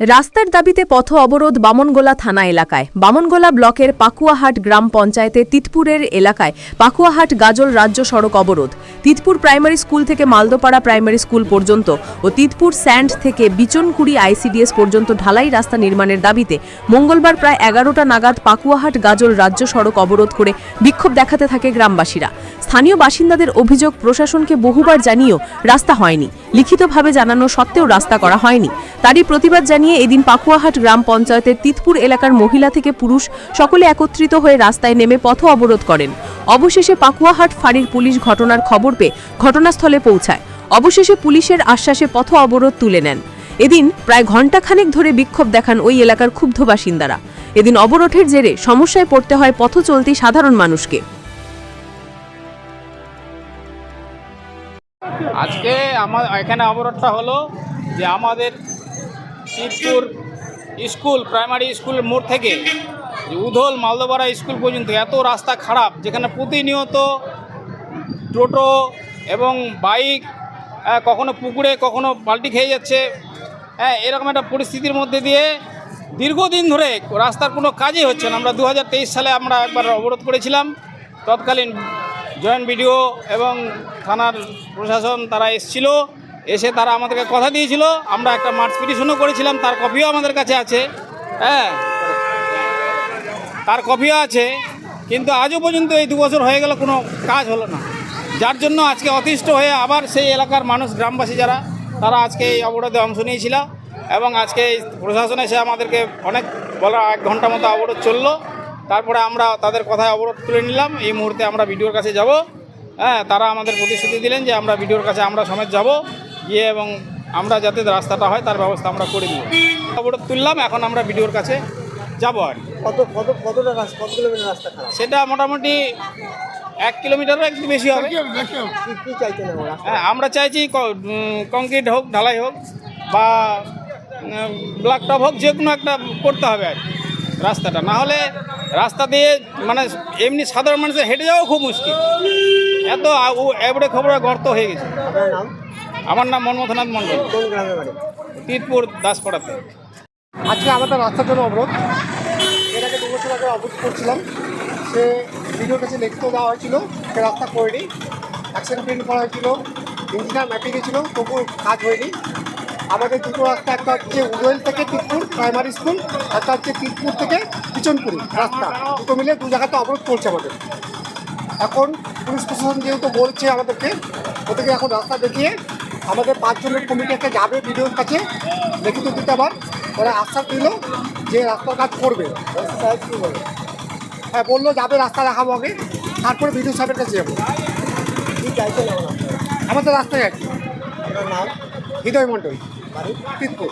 রাস্তার দাবিতে পথ অবরোধ বামনগোলা থানা এলাকায়। বামনগোলা ব্লকের পাকুয়াহাট গ্রাম পঞ্চায়েতে তিতপুরের এলাকায় পাকুয়াহাট গাজল রাজ্য সড়ক অবরোধ। তিতপুর প্রাইমারি স্কুল থেকে মালদোপাড়া প্রাইমারি স্কুল পর্যন্ত ও তিতপুর স্যান্ড থেকে বিচনকুড়ি আইসিডিএস পর্যন্ত ঢালাই রাস্তা নির্মাণের দাবিতে মঙ্গলবার প্রায় এগারোটা নাগাদ পাকুয়াহাট গাজল রাজ্য সড়ক অবরোধ করে বিক্ষোভ দেখাতে থাকে গ্রামবাসীরা। স্থানীয় বাসিন্দাদের অভিযোগ প্রশাসনকে বহুবার জানিয়েও রাস্তা হয়নি। লিখিতভাবে জানানো সত্ত্বেও রাস্তা করা হয়নি। তারই প্রতিবাদ জানিয়ে এদিন পাকুয়াহাট গ্রাম পঞ্চায়েতের তিতপুর এলাকার মহিলা থেকে পুরুষ সকলে একত্রিত হয়ে রাস্তায় নেমে পথ অবরোধ করেন। অবশেষে পাকুয়াহাট ফাঁড়ির পুলিশ ঘটনার খবর পেয়ে ঘটনাস্থলে পৌঁছায়। অবশেষে পুলিশের আশ্বাসে পথ অবরোধ তুলে নেন। এদিন প্রায় ঘণ্টাখানেক ধরে বিক্ষোভ দেখান ওই এলাকার ক্ষুব্ধ বাসিন্দারা। এদিন অবরোধের জেরে সমস্যায় পড়তে হয় পথ চলতি সাধারণ মানুষকে। আজকে আমার এখানে অবরোধটা হলো যে আমাদের শিবপুর স্কুল প্রাইমারি স্কুলের মোড় থেকে উধল মালদোপাড়া স্কুল পর্যন্ত এত রাস্তা খারাপ যেখানে প্রতিনিয়ত টোটো এবং বাইক আহ, কখনো পুকুরে কখনো পাল্টি খেয়ে যাচ্ছে হ্যাঁ এরকম একটা পরিস্থিতির মধ্যে দিয়ে দীর্ঘদিন ধরে রাস্তার কোনো কাজই হচ্ছে না। আমরা দু হাজার তেইশ সালে আমরা একবার অবরোধ করেছিলাম। তৎকালীন জয়েন্ট বিডিও এবং থানার প্রশাসন তারা এসেছিল। এসে তারা আমাদেরকে কথা দিয়েছিল। আমরা একটা মার্চ পিটিশনও করেছিলাম, তার কপিও আমাদের কাছে আছে। হ্যাঁ তার কপিও আছে। কিন্তু আজও পর্যন্ত এই দু বছর হয়ে গেল, কোনো কাজ হলো না। যার জন্য আজকে অতিষ্ঠ হয়ে আবার সেই এলাকার মানুষ, গ্রামবাসী যারা, তারা আজকে এই অবরোধে অংশ নিয়েছিল এবং আজকে প্রশাসন এসে আমাদেরকে অনেক বলা এক ঘণ্টা মতো অবরোধ চলল। তারপরে আমরা তাদের কথায় অবরোধ তুলে নিলাম। এই মুহূর্তে আমরা ভিডিওর কাছে যাব। হ্যাঁ তারা আমাদের প্রতিশ্রুতি দিলেন যে আমরা ভিডিওর কাছে, আমরা সমেত যাব। গিয়ে এবং আমরা যাতে রাস্তাটা হয় তার ব্যবস্থা আমরা করে দিব। অবরোধ তুললাম এখন আমরা ভিডিওর কাছে যাব আর। কি। কত কত কতটা রাস্তা কত কিলোমিটার রাস্তা সেটা মোটামুটি এক কিলোমিটারও একটু বেশি হবে। হ্যাঁ আমরা চাইছি কংক্রিট হোক ঢালাই হোক বা ব্ল্যাক টপ হোক যে কোনো একটা করতে হবে আর কি, রাস্তাটা। না হলে রাস্তা দিয়ে মানে এমনি সাধারণ মানুষের হেঁটে যাওয়া খুব মুশকিল। এত এবড়ে খবরে গর্ত হয়ে গেছে। আমার নাম মনমথনাথ মণ্ডল। কোন বাড়ি? তিতপুর দাসপাড়াতে। আজকে আমাদের রাস্তার জন্য অবরোধ। এর আগে দু বছর আগে অবরোধ করছিলাম। সে ভিডিওর কাছে লিখিত দেওয়া হয়েছিল সে রাস্তা করেনি। অ্যাকশন প্রিন্ট করা হয়েছিল ইঞ্জিনিয়ার ম্যাপে গেছিল তবু কাজ হয়নি। আমাদের দুটো রাস্তা একটা হচ্ছে উদয়েল থেকে তিতপুর প্রাইমারি স্কুল একটা হচ্ছে তিতপুর থেকে পিছনপুরি রাস্তা। দুটো মিলে দু জায়গাতে অবরোধ করছে আমাদের। এখন পুলিশ প্রশাসন যেহেতু বলছে আমাদেরকে ওদেরকে এখন রাস্তা দেখিয়ে আমাদের পাঁচজনের কমিটি একটা যাবে বিডিওর কাছে লিখিত দিতে আবার ওরা আশ্বাস দিল যে রাস্তার কাজ করবে। হ্যাঁ বলল যাবে রাস্তা দেখাবো আগে তারপরে বিডিও সাহেবের কাছে যাব। আমাদের রাস্তায় আর কি নাম? হৃদয় মণ্ডল। তিতপুর